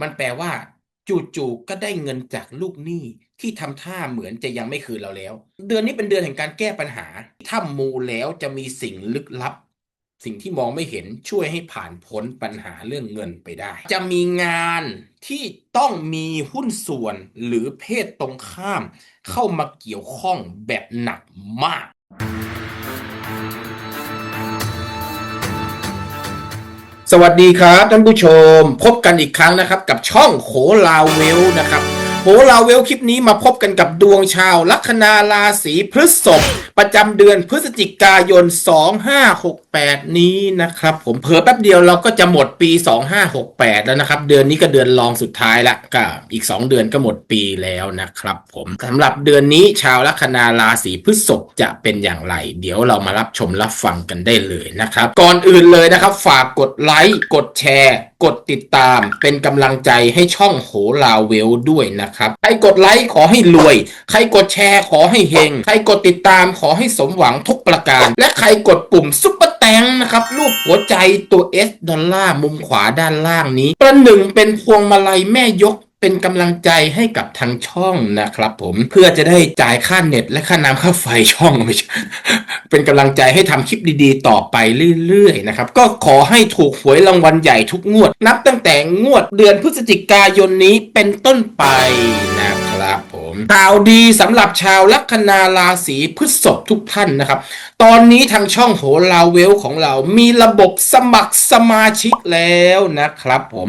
มันแปลว่า จู่ๆก็ได้เงินจากลูกหนี้ที่ทำท่าเหมือนจะยังไม่คืนเราแล้ว เดือนนี้เป็นเดือนแห่งการแก้ปัญหา ถ้ามูแล้วจะมีสิ่งลึกลับ สิ่งที่มองไม่เห็นช่วยให้ผ่านพ้นปัญหาเรื่องเงินไปได้ จะมีงานที่ต้องมีหุ้นส่วนหรือเพศตรงข้าม เข้ามาเกี่ยวข้องแบบหนักมาก สวัสดีครับท่านผู้ชม พบกันอีกครั้งนะครับ กับช่องโขลาเวลนะครับ โขลาเวลคลิปนี้มาพบกันกับดวงชาวลัคนาราศีพฤษภประจำเดือนพฤศจิกายน 2568 นี้นะครับ ผมเผลอแป๊บเดียวเราก็จะหมดปี 2568 แล้วนะครับ เดือนนี้ก็เดือนรองสุดท้ายละก็อีก 2 เดือนก็หมดปีแล้วนะครับผมสำหรับเดือนนี้ชาวลัคนาราศีพฤษภจะเป็นอย่างไร เดี๋ยวเรามารับชมรับฟังกันได้เลยนะครับ ก่อนอื่นเลยนะครับ ฝากกดไลค์กดแชร์กดติดตามเป็นกำลังใจให้ช่องโหลาเวลด้วยนะครับ ใครกดไลค์ขอให้รวย ใครกดแชร์ขอให้เฮง ใครกดติดตามขอให้สมหวังทุกประการ และใครกดปุ่มซุปเปอร์แตงนะครับ รูปหัวใจตัว S ดอลลาร์มุมขวาด้านล่างนี้ ประหนึ่งเป็นพวงมาลัยแม่ยก เป็นกำลังใจให้กับทางช่องนะครับผมเพื่อจะได้จ่ายค่าเน็ต และค่าน้ำค่าไฟช่องไม่ใช่เป็นกำลังใจให้ทำคลิปดีๆ ต่อไปเรื่อยๆนะครับก็ขอให้ถูกหวยรางวัลใหญ่ทุกงวด นับตั้งแต่งวดเดือนพฤศจิกายนนี้เป็นต้นไปนะครับ ผมข่าวดีสำหรับชาวลัคนาราศีพฤษภทุกท่านนะครับ ตอนนี้ทางช่องโหราเวลของเรามีระบบสมัครสมาชิกแล้วนะครับผม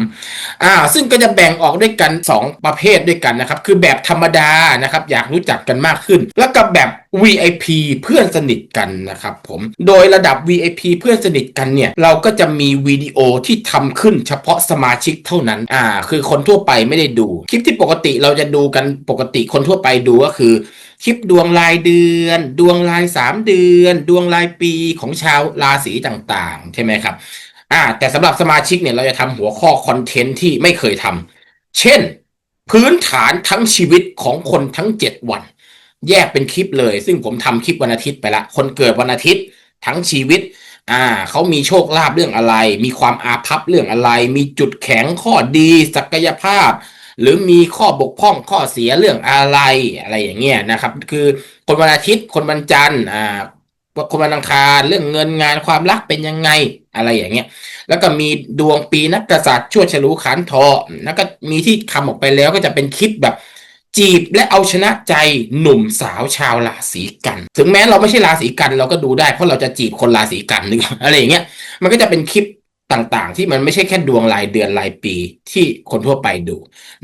อ่าซึ่งก็จะแบ่งออกด้วยกัน 2 ประเภทด้วยกันนะครับ คือแบบธรรมดานะครับ อยากรู้จักกันมากขึ้น แล้วก็แบบ VIP เพื่อนสนิทกันนะครับผมโดยระดับ VIP เพื่อนสนิทกันเนี่ยเราก็จะมีวิดีโอที่ทำขึ้นเฉพาะสมาชิกเท่านั้นอ่าคือคนทั่วไปไม่ได้ดู คลิปที่ปกติเราจะดูกันปกติคนทั่วไปดูก็คือ คลิปดวงรายเดือน ดวงราย 3 เดือน ดวงรายปีของชาวราศีต่างๆ ใช่ไหมครับอ่าแต่สำหรับสมาชิกเนี่ยเราจะทำหัวข้อคอนเทนต์ที่ไม่เคยทำเช่น พื้นฐานทั้งชีวิตของคนทั้ง 7 วัน แยกเป็นคลิปเลย ซึ่งผมทำคลิปวันอาทิตย์ไปละ คนเกิดวันอาทิตย์ทั้งชีวิต อ่าเขามีโชคลาภเรื่องอะไร มีความอาภัพเรื่องอะไร มีจุดแข็งข้อดี ศักยภาพ หรือมีข้อบกพร่องข้อเสียเรื่องอะไรอะไรอย่างเงี้ยนะครับ คือคนวันอาทิตย์คนวันจันทร์อ่าคนวันอังคารเรื่องเงินงานความรักเป็นยังไงอะไรอย่างเงี้ย แล้วก็มีดวงปีนักกษัตริย์ชั่วฉลูขันทอแล้วก็มีที่ทำออกไปแล้วก็จะเป็นคลิปแบบ จีบและเอาชนะใจหนุ่มสาวชาวราศีกัน ถึงแม้เราไม่ใช่ราศีกันเราก็ดูได้เพราะเราจะจีบคนราศีกันนึกอะไรอย่างเงี้ยมันก็จะเป็นคลิปต่างๆ ที่มันไม่ใช่แค่ดวงรายเดือนรายปีที่คนทั่วไปดู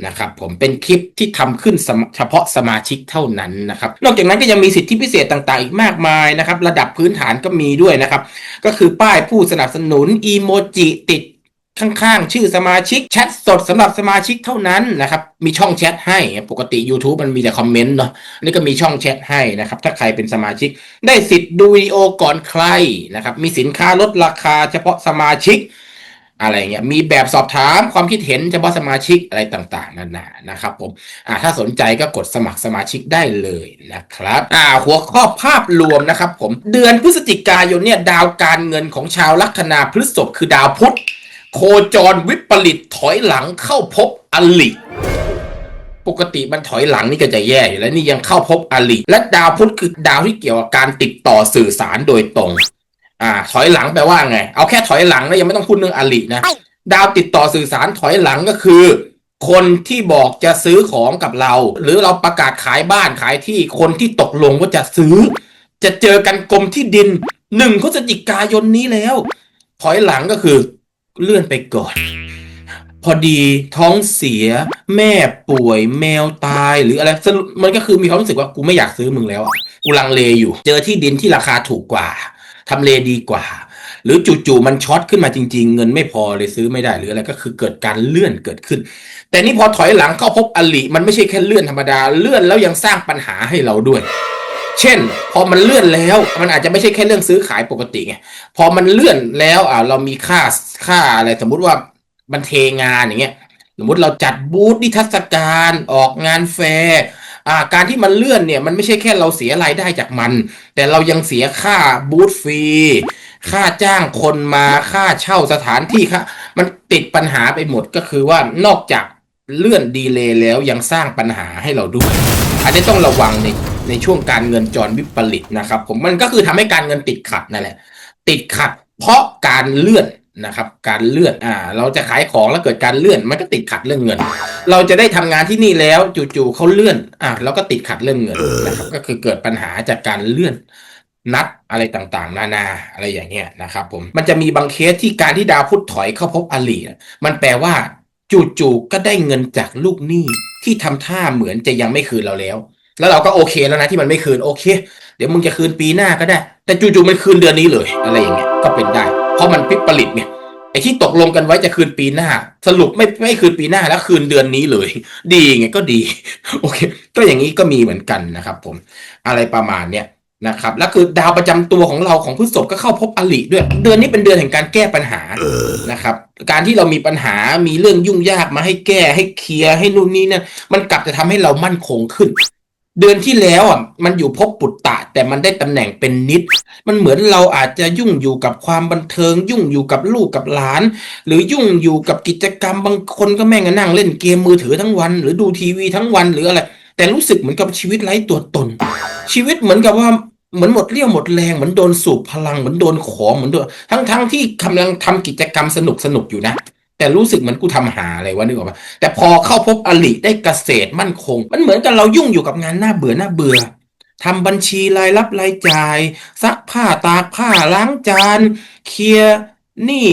นะครับผมเป็นคลิปที่ทำขึ้นเฉพาะสมาชิกเท่านั้นนะครับนอกจากนั้นก็ยังมีสิทธิพิเศษต่างๆ อีกมากมายนะครับ ระดับพื้นฐานก็มีด้วยนะครับ ก็คือป้ายผู้สนับสนุนอีโมจิติด ข้างๆ ชื่อสมาชิกแชทสดสำหรับสมาชิกเท่านั้นนะครับ มีช่องแชทให้ปกติ YouTube มันมีแต่คอมเมนต์เนาะนนี่ก็มีช่องแชทให้นะครับ ถ้าใครเป็นสมาชิก ได้สิทธิ์ดูวิดีโอก่อนใครนะครับ มีสินค้าลดราคาเฉพาะสมาชิก อะไรเงี้ยมีแบบสอบถามความคิดเห็นเฉพาะสมาชิกอะไรต่างๆนานานะครับผมอ่าถ้าสนใจก็กดสมัครสมาชิกได้เลยนะครับอ่าหัวข้อภาพรวมนะครับ ผมเดือนพฤศจิกายนเนี่ยดาวการเงินของชาวลัคนาพฤษภคือดาวพุธ โคจรวิปริตถอยหลังเข้าพบอลิปกติมันถอยหลังนี่ก็จะแย่อยู่แล้วนี่ยังเข้าพบอลิและดาวพุธคือดาวที่เกี่ยวกับการติดต่อสื่อสารโดยตรง อ่า ถอยหลังแปลว่าไง เอาแค่ถอยหลังแล้วยังไม่ต้องพูดเรื่องอลินะ ดาวติดต่อสื่อสารถอยหลังก็คือ คนที่บอกจะซื้อของกับเรา หรือเราประกาศขายบ้านขายที่คนที่ตกลงว่าจะซื้อ จะเจอกันกรมที่ดินหนึ่งพฤศจิกายนนี้แล้ว ถอยหลังก็คือ เลื่อนไปก่อน พอดีท้องเสีย แม่ป่วยแมวตายหรืออะไรสรุปมันก็คือมีความรู้สึกว่ากูไม่อยากซื้อมึงแล้วอะกูลังเลอยู่ เจอที่ดินที่ราคาถูกกว่าทำเลดีกว่า หรือจู่ๆมันช็อตขึ้นมาจริง ๆ เงินไม่พอเลยซื้อไม่ได้หรืออะไรก็คือเกิดการเลื่อนเกิดขึ้น แต่นี่พอถอยหลังเข้าพบอลิมันไม่ใช่แค่เลื่อนธรรมดาเลื่อนแล้วยังสร้างปัญหาให้เราด้วย เช่น พอมันเลื่อนแล้ว มันอาจจะไม่ใช่แค่เรื่องซื้อขายปกติไงพอมันเลื่อนแล้วอ่าเรามีค่าค่าอะไรสมมุติว่ามันเทงานอย่างเงี้ยสมมติเราจัดบูธนิทรรศการออกงานแฟร์อ่าการที่มันเลื่อนเนี่ยมันไม่ใช่แค่เราเสียรายได้จากมัน แต่เรายังเสียค่าบูธฟรีค่าจ้างคนมาค่าเช่าสถานที่ค่ะมันติดปัญหาไปหมดก็คือว่านอกจากเลื่อนดีเลย์แล้วยังสร้างปัญหาให้เราด้วย อันนี้ต้องระวังในในช่วงการเงินจรวิปริตนะครับ ผมมันก็คือทำให้การเงินติดขัดนั่นแหละ ติดขัดเพราะการเลื่อนนะครับ การเลื่อนอ่า เราจะขายของแล้วเกิดการเลื่อนมันก็ติดขัดเรื่องเงิน เราจะได้ทำงานที่นี่แล้วจู่ๆเขาเลื่อนอะเราก็ติดขัดเรื่องเงินนะครับก็คือเกิดปัญหาจากการเลื่อนนัดอะไรต่างๆ นานาอะไรอย่างเงี้ยนะครับผมมันจะมีบางเคสที่การที่ดาวพุธถอยเข้าพบอลีน่ะมันแปลว่า จู่ๆก็ได้เงินจากลูกหนี้ที่ทำท่าเหมือนจะยังไม่คืนเราแล้ว แล้วเราก็โอเคแล้วนะที่มันไม่คืนโอเค เดี๋ยวมึงจะคืนปีหน้าก็ได้ แต่จู่ๆมันคืนเดือนนี้เลยอะไรอย่างเงี้ยก็เป็นได้ เพราะมันพลิกผลิตเนี่ยไอ้ที่ตกลงกันไว้จะคืนปีหน้า สรุปไม่ไม่คืนปีหน้าแล้วคืนเดือนนี้เลย ดีไงก็ดี โอเค ก็อย่างนี้ก็มีเหมือนกันนะครับผม อะไรประมาณเนี้ย นะครับแล้วคือดาวประจำตัวของเราของพฤษภก็เข้าพบอลิด้วย เดือนนี้เป็นเดือนแห่งการแก้ปัญหานะครับ การที่เรามีปัญหามีเรื่องยุ่งยากมาให้แก้ให้เคลียร์ให้นู่นนี่นั่นมันกลับจะทำให้เรามั่นคงขึ้น เดือนที่แล้วอะมันอยู่พบปุตตะ แต่มันได้ตำแหน่งเป็นนิด มันเหมือนเราอาจจะยุ่งอยู่กับความบันเทิง ยุ่งอยู่กับลูกกับหลาน หรือยุ่งอยู่กับกิจกรรมบางคนก็แม่งก็นั่งเล่นเกมมือถือทั้งวัน หรือดูทีวีทั้งวันหรืออะไรแต่รู้สึกเหมือนกับชีวิตไร้ตัวตน ชีวิตเหมือนกับว่า เหมือนหมดเรี่ยวหมดแรงเหมือนโดนสูบพลังเหมือนโดนของเหมือนโดนทั้งทั้งที่กำลังทำกิจกรรมสนุกสนุกอยู่นะ แต่รู้สึกเหมือนกูทำหาอะไรวะนึกออกปะแต่พอเข้าพบอลิได้เกษตรมั่นคง มันเหมือนกับเรายุ่งอยู่กับงานหน่าเบื่อหน่าเบื่อทำบัญชีรายรับรายจ่าย ซักผ้าตากผ้าล้างจาน เคลียร์หนี่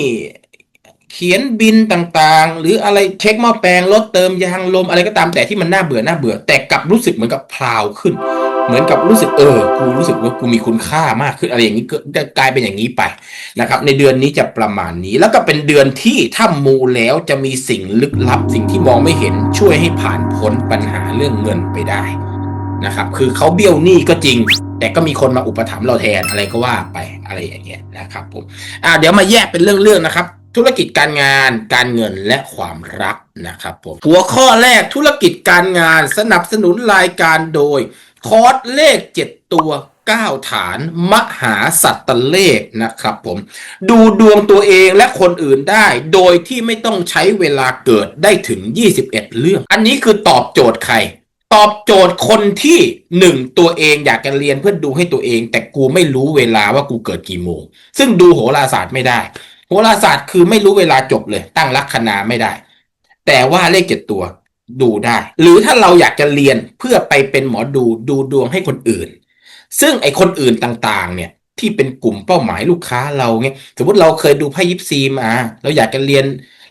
เขียนบินต่างๆ หรืออะไรเช็คหม้อแปลงลดเติมยางลมอะไรก็ตามแต่ที่มันน่าเบื่อน่าเบื่อ แต่กลับรู้สึกเหมือนกับพลาวขึ้น เหมือนกับรู้สึกเออกูรู้สึกว่ากูมีคุณค่ามากขึ้นอะไรอย่างนี้ก็กลายเป็นอย่างนี้ไปนะครับ ในเดือนนี้จะประมาณนี้ แล้วก็เป็นเดือนที่ถ้ามูแล้วจะมีสิ่งลึกลับ สิ่งที่มองไม่เห็นช่วยให้ผ่านพ้นปัญหาเรื่องเงินไปได้นะครับ คือเขาเบี้ยวหนี้ก็จริง แต่ก็มีคนมาอุปถัมภ์เราแทนอะไรก็ว่าไปอะไรอย่างเงี้ยนะครับผมอ่าเดี๋ยวมาแยกเป็นเรื่องๆนะครับ ธุรกิจการงานการเงินและความรักนะครับผมหัวข้อแรกธุรกิจการงานสนับสนุนรายการโดย คอร์สเลข 7 ตัว 9 ฐาน มหาสัตตเลขนะครับผม ดูดวงตัวเองและคนอื่นได้ โดยที่ไม่ต้องใช้เวลาเกิดได้ถึง 21 เรื่อง อันนี้คือตอบโจทย์ใครตอบโจทย์คนที่หนึ่งตัวเองอยากจะเรียนเพื่อดูให้ตัวเอง แต่กูไม่รู้เวลาว่ากูเกิดกี่โมง ซึ่งดูโหราศาสตร์ไม่ได้ โหราศาสตร์คือไม่รู้เวลาจบเลย ตั้งลัคนาไม่ได้ แต่ว่าเลขเจ็ดตัวดูได้ หรือถ้าเราอยากจะเรียนเพื่อไปเป็นหมอดูดูดวงให้คนอื่น ซึ่งไอคนอื่นต่างๆ เนี่ยที่เป็นกลุ่มเป้าหมายลูกค้าเราเนี่ยสมมติเราเคยดูไพ่ยิปซีมา เราอยากจะเรียน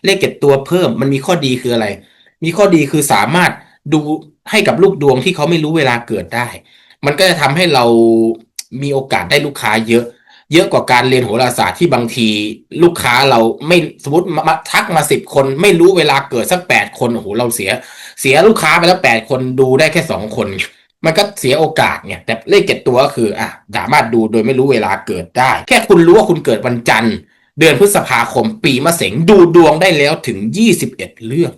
เลขเจ็ดตัวเพิ่ม มันมีข้อดีคืออะไร มีข้อดีคือสามารถดูให้กับลูกดวงที่เขาไม่รู้เวลาเกิดได้ มันก็จะทำให้เรามีโอกาสได้ลูกค้าเยอะ เยอะกว่าการเรียนโหราศาสตร์ที่บางทีลูกค้าเราไม่สมมติมาทักมาสิบคน ไม่รู้เวลาเกิดสักแปดคนโอ้โหเราเสีย เสียลูกค้าไปแล้วแปดคนดูได้แค่สองคน มันก็เสียโอกาสเนี่ยแต่เลขเจ็ดตัวก็คืออะสามารถดูโดยไม่รู้เวลาเกิดได้ แค่คุณรู้ว่าคุณเกิดวันจันทร์ เดือนพฤษภาคมปีมะเสงดูดวงได้แล้วถึง21เรื่อง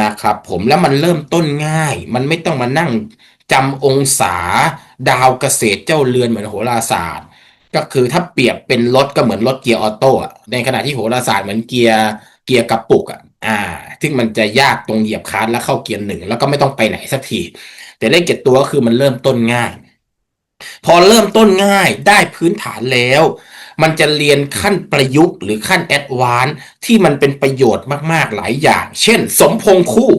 นะครับผมแล้วมันเริ่มต้นง่าย มันไม่ต้องมานั่งจำองศาดาวเกษตรเจ้าเรือนเหมือนโหราศาสตร์ ก็คือถ้าเปรียบเป็นรถก็เหมือนรถเกียร์ออโต้ในขณะที่โหราศาสตร์เหมือนเกียร์เกียร์กระปุกอะอ่าซึ่งมันจะยากตรงเหยียบคลันแล้วเข้าเกียร์หนึ่งแล้วก็ไม่ต้องไปไหนสักที แต่เลขเจ็ดตัวก็คือมันเริ่มต้นง่าย พอเริ่มต้นง่ายได้พื้นฐานแล้ว มันจะเรียนขั้นประยุกต์หรือขั้นแอดวานที่มันเป็นประโยชน์มากๆหลายอย่าง เช่น สมพงษ์คู่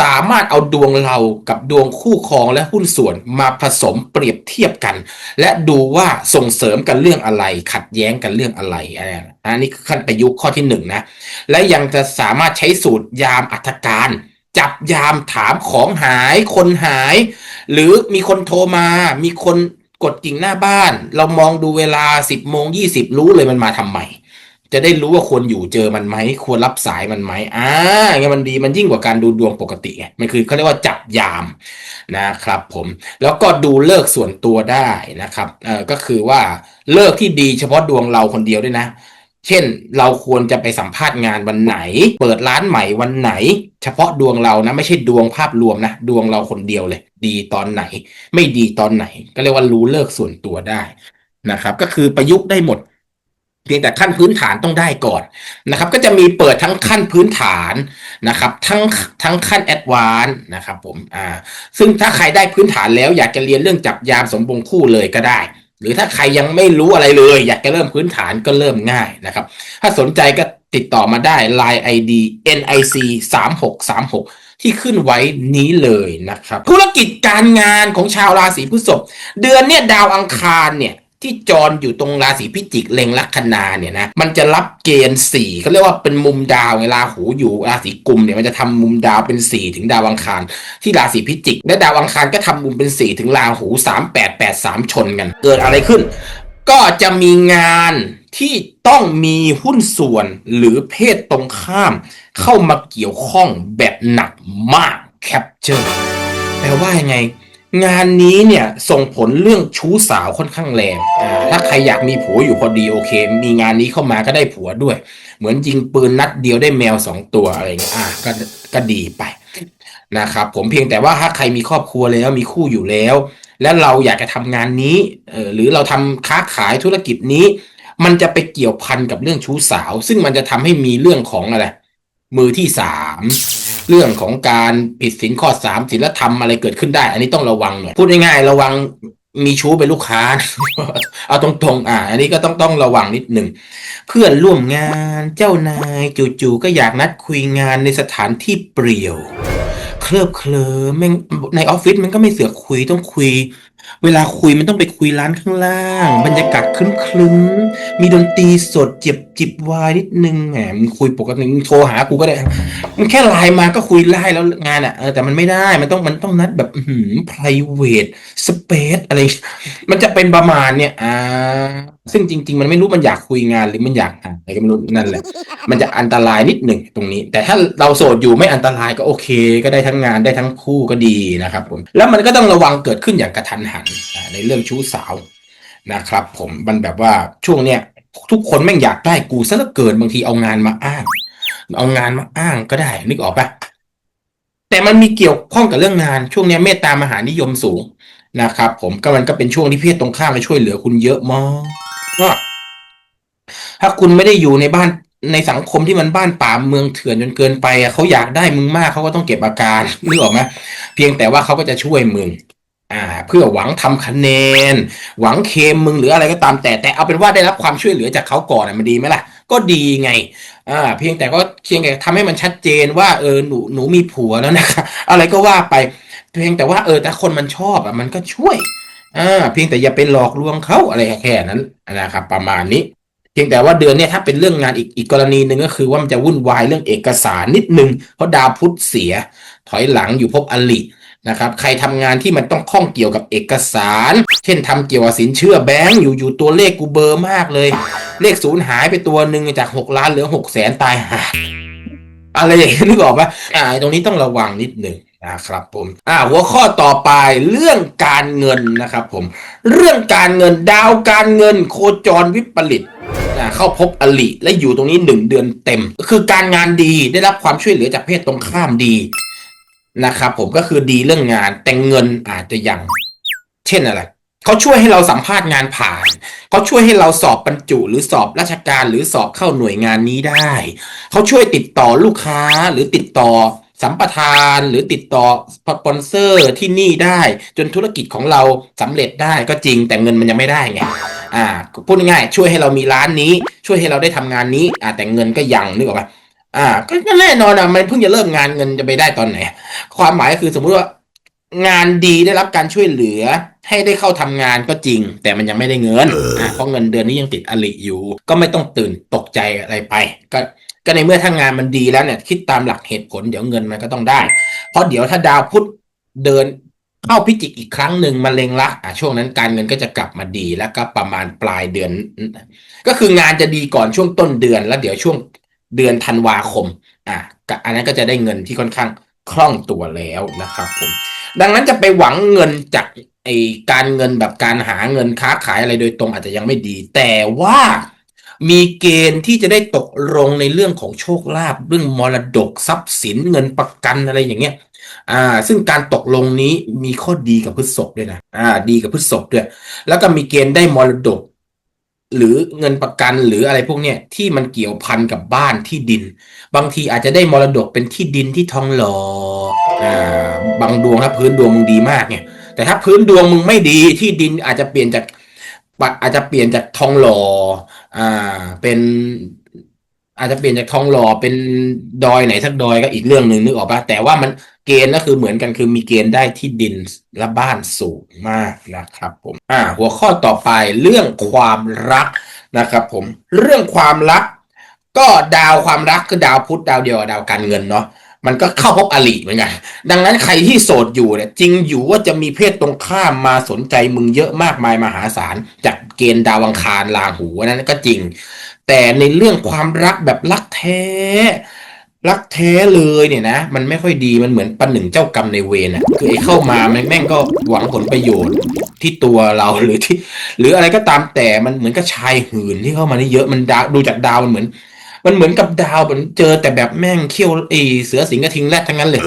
สามารถเอาดวงเรากับดวงคู่ครองและหุ้นส่วนมาผสมเปรียบเทียบกัน และดูว่าส่งเสริมกันเรื่องอะไร ขัดแย้งกันเรื่องอะไรอะไรอันนี้คือขั้นประยุกต์ข้อที่หนึ่งนะและยังจะสามารถใช้สูตรยามอัธการ จับยามถามของหายคนหาย หรือมีคนโทรมามีคนกดกิ่งหน้าบ้าน เรามองดูเวลา 10โมง20 รู้เลยมันมาทำไม จะได้รู้ว่าควรอยู่เจอมันไหมควรรับสายมันไหมอ่างเงี้ยมันดีมันยิ่งกว่าการดูดวงปกติไงมันคือเขาเรียกว่าจับยามนะครับ ผมแล้วก็ดูเลิกส่วนตัวได้นะครับเออก็คือว่าเลิกที่ดีเฉพาะดวงเราคนเดียวด้วยนะ เช่นเราควรจะไปสัมภาษณ์งานวันไหน เปิดร้านใหม่วันไหน เฉพาะดวงเรานะ ไม่ใช่ดวงภาพรวมนะ ดวงเราคนเดียวเลย ดีตอนไหน ไม่ดีตอนไหน ก็เรียกว่ารู้เลิกส่วนตัวได้นะครับ ก็คือประยุกต์ได้หมด เพียงแต่ขั้นพื้นฐานต้องได้ก่อนนะครับ ก็จะมีเปิดทั้งขั้นพื้นฐานนะครับ ทั้งทั้งขั้นแอดวานนะครับผมอ่าซึ่งถ้าใครได้พื้นฐานแล้วอยากจะเรียนเรื่องจับยามสมบงคู่เลยก็ได้ หรือถ้าใครยังไม่รู้อะไรเลย อยากจะเริ่มพื้นฐานก็เริ่มง่ายนะครับ ถ้าสนใจก็ติดต่อมาได้ Line ID NIC 3636ที่ขึ้นไว้นี้เลยนะครับ ธุรกิจการงานของชาวราศีพฤษภเดือนเนี่ยดาวอังคารเนี่ย ที่จรอยู่ตรงราศีพิจิกเล็งลัคนาเนี่ยนะมันจะรับเกณฑ์สี่เขาเรียกว่าเป็นมุมดาวเวลาหูอยู่ราศีกุมเนี่ยมันจะทำมุมดาวเป็นสี่ถึงดาวอังคาร ที่ราศีพิจิก และดาวอังคารก็ทำมุมเป็นสี่ถึงราหูสามแปดแปดสามชนกัน เกิดอะไรขึ้น ก็จะมีงานที่ต้องมีหุ้นส่วนหรือเพศตรงข้าม เข้ามาเกี่ยวข้องแบบหนักมากแคปเจอร์แปลว่ายังไง งานนี้เนี่ยส่งผลเรื่องชู้สาวค่อนข้างแรงอ่าถ้าใครอยากมีผัวอยู่พอดีโอเค มีงานนี้เข้ามาก็ได้ผัวด้วย เหมือนยิงปืนนัดเดียวได้แมวสองตัวอะไรเงี้ยอะก็ก็ดีไปนะครับผมเพียงแต่ว่าถ้าใครมีครอบครัวแล้วมีคู่อยู่แล้ว แล้วเราอยากจะทำงานนี้เออหรือเราทำค้าขายธุรกิจนี้ มันจะไปเกี่ยวพันกับเรื่องชู้สาว ซึ่งมันจะทำให้มีเรื่องของอะไรมือที่สาม เรื่องของการผิดศีลข้อสามศีลธรรมอะไรเกิดขึ้นได้ อันนี้ต้องระวังหน่อยพูดง่ายๆระวังมีชู้เป็นลูกค้า เอาตรงๆ อ่า อันนี้ก็ต้องต้องระวังนิดหนึ่ง เพื่อนร่วมงานเจ้านายจู่ๆก็อยากนัดคุยงานในสถานที่เปลี่ยว เคลิบเคลิ้มในออฟฟิศมันก็ไม่เสือกคุยต้องคุย เวลาคุยมันต้องไปคุยร้านข้างล่าง บรรยากาศคลึ้มๆมีดนตรีสดจิบจิบวายนิดนึงแหมมึงคุยปกติมึงโทรหากูก็ได้มันแค่ไลน์มาก็คุยไล่แล้วงานอะเออแต่มันไม่ได้มันต้องมันต้องนัดแบบอืม private space อะไร มันจะเป็นประมาณเนี่ยอ่าซึ่งจริง ๆ มันไม่รู้มันอยากคุยงานหรือมันอยากอะอะไรก็ไม่รู้นั่นแหละ มันจะอันตรายนิดหนึ่งตรงนี้ แต่ถ้าเราโสดอยู่ไม่อันตรายก็โอเค ก็ได้ทั้งงานได้ทั้งคู่ก็ดีนะครับผมแล้วมันก็ต้องระวังเกิดขึ้นอย่างกระทันหันอ่าในเรื่องชู้สาวนะครับ ผมมันแบบว่าช่วงเนี้ยทุกคนแม่งอยากได้กูซะเหลือเกินบางทีเอางานมาอ้าง เอางานมาอ้างก็ได้ นึกออกปะแต่มันมีเกี่ยวข้องกับเรื่องงานช่วงเนี้ยเมตตามหานิยมสูงนะครับ ผมก็มันก็เป็นช่วงที่เพศตรงข้ามมาช่วยเหลือคุณเยอะมากว่าถ้าคุณไม่ได้อยู่ในบ้านในสังคมที่มันบ้านป่าเมืองเถื่อนจนเกินไปเขาอยากได้มึงมากเขาก็ต้องเก็บอาการนึกออกไหมเพียงแต่ว่าเขาก็จะช่วยมึง อ่าเพื่อหวังทำคะแนน หวังเคมมึงหรืออะไรก็ตามแต่แต่เอาเป็นว่าได้รับความช่วยเหลือจากเขาก่อนมันดีไหมล่ะ ก็ดีไงอ่าเพียงแต่ก็เพียงแต่ทำให้มันชัดเจนว่าเออหนูหนูมีผัวแล้วนะคะอะไรก็ว่าไป เพียงแต่ว่าเออแต่คนมันชอบอะมันก็ช่วยอ่าเพียงแต่อย่าไปหลอกลวงเขาอะไรแค่นั้นนะครับประมาณนี้ เพียงแต่ว่าเดือนเนี้ยถ้าเป็นเรื่องงานอีกอีกกรณีหนึ่งก็คือว่ามันจะวุ่นวายเรื่องเอกสารนิดนึงเพราะดาวพุธเสีย ถอยหลังอยู่พบอลิ นะครับใครทำงานที่มันต้องข้องเกี่ยวกับเอกสาร เช่นทำเกี่ยวกับสินเชื่อแบงก์อยู่อยู่ตัวเลขกูเบอร์มากเลย เลขศูนย์หายไปตัวหนึ่งจากหกล้านเหลือหกแสนตายหาอะไรอย่างนี้นึกออกปะอ่าตรงนี้ต้องระวังนิดหนึ่งนะครับผมอ่าหัวข้อต่อไปเรื่องการเงินนะครับผม เรื่องการเงินดาวการเงิน โคจรวิปริตเข้าพบอลิและอยู่ตรงนี้หนึ่งเดือนเต็ม คือการงานดีได้รับความช่วยเหลือจากเพศตรงข้ามดี นะครับผมก็คือดีเรื่องงานแต่เงินอาจจะยัง เช่นอะไรเขาช่วยให้เราสัมภาษณ์งานผ่านเขาช่วยให้เราสอบบรรจุ หรือสอบราชการหรือสอบเข้าหน่วยงานนี้ได้เขาช่วยติดต่อลูกค้าหรือติดต่อสัมปทานหรือติดต่อสปอนเซอร์ที่นี่ได้ จนธุรกิจของเราสำเร็จได้ก็จริงแต่เงินมันยังไม่ได้ไงอ่าพูดง่ายๆช่วยให้เรามีร้านนี้ ช่วยให้เราได้ทำงานนี้อ่าแต่เงินก็ยังนึกออกปะ อ่า ก็แน่นอนอะมันเพิ่งจะเริ่มงานเงินจะไปได้ตอนไหน ความหมายก็คือสมมุติว่างานดีได้รับการช่วยเหลือ ให้ได้เข้าทำงานก็จริง แต่มันยังไม่ได้เงินอ่าเพราะเงินเดือนนี้ยังติดอลิอยู่ ก็ไม่ต้องตื่นตกใจอะไรไป ก็ก็ในเมื่อถ้างานมันดีแล้วเนี่ยคิดตามหลักเหตุผลเดี๋ยวเงินมันก็ต้องได้ เพราะเดี๋ยวถ้าดาวพุธเดินเข้าพิจิกอีกครั้งหนึ่งมาเล็งละอะช่วงนั้นการเงินก็จะกลับมาดีแล้วก็ประมาณปลายเดือน ก็คืองานจะดีก่อนช่วงต้นเดือน แล้วเดี๋ยวช่วง เดือนธันวาคมอะอันนั้นก็จะได้เงินที่ค่อนข้างคล่องตัวแล้วนะครับผม ดังนั้นจะไปหวังเงินจากไอการเงินแบบการหาเงินค้าขายอะไรโดยตรงอาจจะยังไม่ดี แต่ว่ามีเกณฑ์ที่จะได้ตกลงในเรื่องของโชคลาภเรื่องมรดกทรัพย์สินเงินประกันอะไรอย่างเงี้ยอ่า ซึ่งการตกลงนี้มีข้อดีกับพฤษภด้วยนะอ่า ดีกับพฤษภด้วย แล้วก็มีเกณฑ์ได้มรดก หรือเงินประกันหรืออะไรพวกเนี้ยที่มันเกี่ยวพันกับบ้านที่ดิน บางทีอาจจะได้มรดกเป็นที่ดินที่ทองหล่ออ่าบางดวงถ้าพื้นดวงมึงดีมากเนี่ย แต่ถ้าพื้นดวงมึงไม่ดีที่ดินอาจจะเปลี่ยนจากปะอาจจะเปลี่ยนจากทองหล่ออ่าเป็น อาจจะเปลี่ยนจากทองหล่อเป็นดอยไหนสักดอยก็อีกเรื่องหนึ่งนึกออกปะแต่ว่ามันเกณฑ์ก็คือเหมือนกันคือมีเกณฑ์ได้ที่ดินและบ้านสูงมากนะครับ ผมอ่าหัวข้อต่อไปเรื่องความรักนะครับ ผมเรื่องความรัก ก็ดาวความรักคือดาวพุธดาวเดียวกับดาวการเงินเนาะ มันก็เข้าพบอลิเหมือนกันดังนั้นใครที่โสดอยู่เนี่ยจริงอยู่ว่าจะมีเพศตรงข้ามมาสนใจมึงเยอะมากมายมหาศาล จากเกณฑ์ดาวังคารลาหูอันนั้นก็จริง แต่ในเรื่องความรักแบบรักแท้ รักแท้เลยเนี่ยนะ มันไม่ค่อยดีมันเหมือนปันหนึ่งเจ้ากรรมในเวรอะคือไอ้เข้ามาแม่งก็หวังผลประโยชน์ที่ตัวเราหรือที่ หรืออะไรก็ตามแต่มันเหมือนกับชายหื่นที่เข้ามานี่เยอะมันดาดูจากดาวมันเหมือน มันเหมือนกับดาวเหมือนเจอแต่แบบแม่งเขี้ยวไอเสือสิงกระทิงแรดทั้งนั้นเลย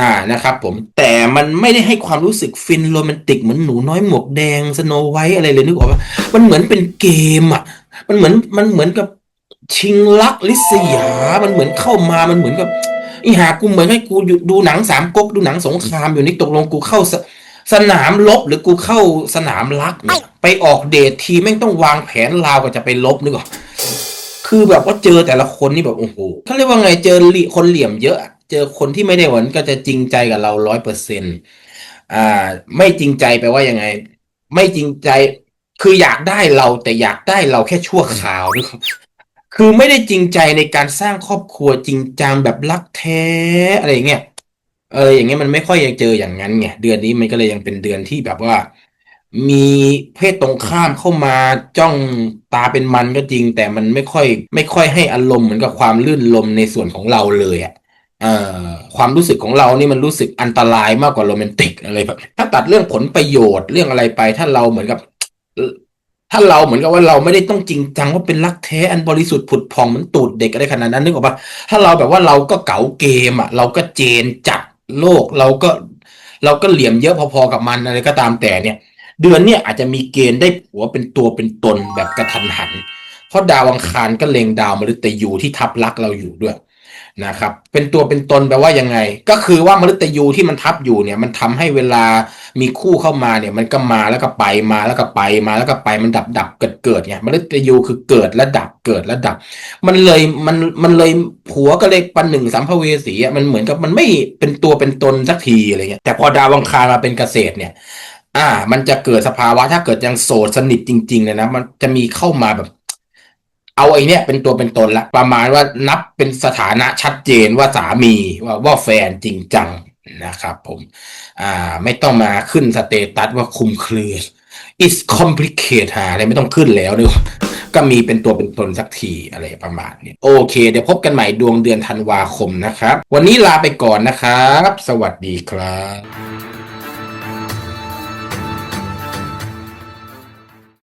อ่านะครับผมแต่มันไม่ได้ให้ความรู้สึกฟินโรแมนติกเหมือนหนูน้อยหมวกแดงสโนไวท์อะไรเลยนึกออกปะมันเหมือนเป็นเกมอะ มันเหมือนมันเหมือนกับชิงลักลิษยา มันเหมือนเข้ามามันเหมือนกับอีหากูเหมือนให้กูอยู่ดูหนังสามก๊กดูหนังสงครามอยู่นี่ตกลงกูเข้าสสนามรบหรือกูเข้าสนามรักเนี่ยไปออกเดททีแม่งต้องวางแผนลาวก็จะไปลบนึกออก คือแบบว่าเจอแต่ละคนนี่แบบโอ้โหเขาเรียกว่าไงเจอคนเหลี่ยมเยอะ เจอคนที่ไม่ได้หวังก็จะจริงใจกับเราร้อยเปอร์เซ็นต์อ่า ไม่จริงใจแปลว่ายังไง ไม่จริงใจคืออยากได้เราแต่อยากได้เราแค่ชั่วคราวคือไม่ได้จริงใจในการสร้างครอบครัวจริงจังแบบรักแท้อะไรอย่างเงี้ยเอออย่างเงี้ยมันไม่ค่อยยังเจออย่างนั้นไงเดือนนี้มันก็เลยยังเป็นเดือนที่แบบว่า มีเพศตรงข้ามเข้ามาจ้องตาเป็นมันก็จริง แต่มันไม่ค่อย ไม่ค่อยให้อารมณ์เหมือนกับความลื่นลมในส่วนของเราเลยอะเอ่อความรู้สึกของเรานี่มันรู้สึกอันตรายมากกว่าโรแมนติกอะไรแบบถ้าตัดเรื่องผลประโยชน์เรื่องอะไรไป ถ้าเราเหมือนกับ ถ้าเราเหมือนกับว่าเราไม่ได้ต้องจริงจังว่าเป็นรักแท้อันบริสุทธิ์ผุดผ่องเหมือนตูดเด็กอะไรขนาดนั้นนึกออกปะถ้าเราแบบว่าเราก็เก๋าเกมอะ เราก็เจนจัดโลกเราก็ เราก็เหลี่ยมเยอะพอๆกับมันอะไรก็ตามแต่เนี่ย เดือนเนี่ยอาจจะมีเกณฑ์ได้ผัวเป็นตัวเป็นตนแบบกระทันหัน เพราะดาวอังคารก็เล็งดาวมฤตยูที่ทับลักเราอยู่ด้วยนะครับเป็นตัวเป็นตนแปลว่ายังไง ก็คือว่ามฤตยูที่มันทับอยู่เนี่ยมันทำให้เวลามีคู่เข้ามาเนี่ยมันก็มาแล้วก็ไปมาแล้วก็ไปมาแล้วก็ไปมันดับดับเกิดเกิดเนี่ยมฤตยูคือเกิดและดับเกิดและดับ มันเลยมันมันเลยผัวก็เลยปันหนึ่งสัมภเวสีอะมันเหมือนกับมันไม่เป็นตัวเป็นตนสักทีอะไรเงี้ยแต่พอดาวอังคารมาเป็นเกษตรเนี่ย อ่า มันจะเกิดสภาวะถ้าเกิดยังโสดสนิทจริง ๆ เลยนะ มันจะมีเข้ามาแบบ เอาไอ้เนี่ยเป็นตัวเป็นตนละ ประมาณว่านับเป็นสถานะชัดเจนว่าสามีว่าว่าแฟนจริงจังนะครับผม อ่า ไม่ต้องมาขึ้นสเตตัสว่าคุมเครือ is complicated หาอะไรไม่ต้องขึ้นแล้วด้วยก็มีเป็นตัวเป็นตนสักทีอะไรประมาณนี้โอเค เดี๋ยวพบกันใหม่ดวงเดือนธันวาคมนะครับ วันนี้ลาไปก่อนนะครับ สวัสดีครับ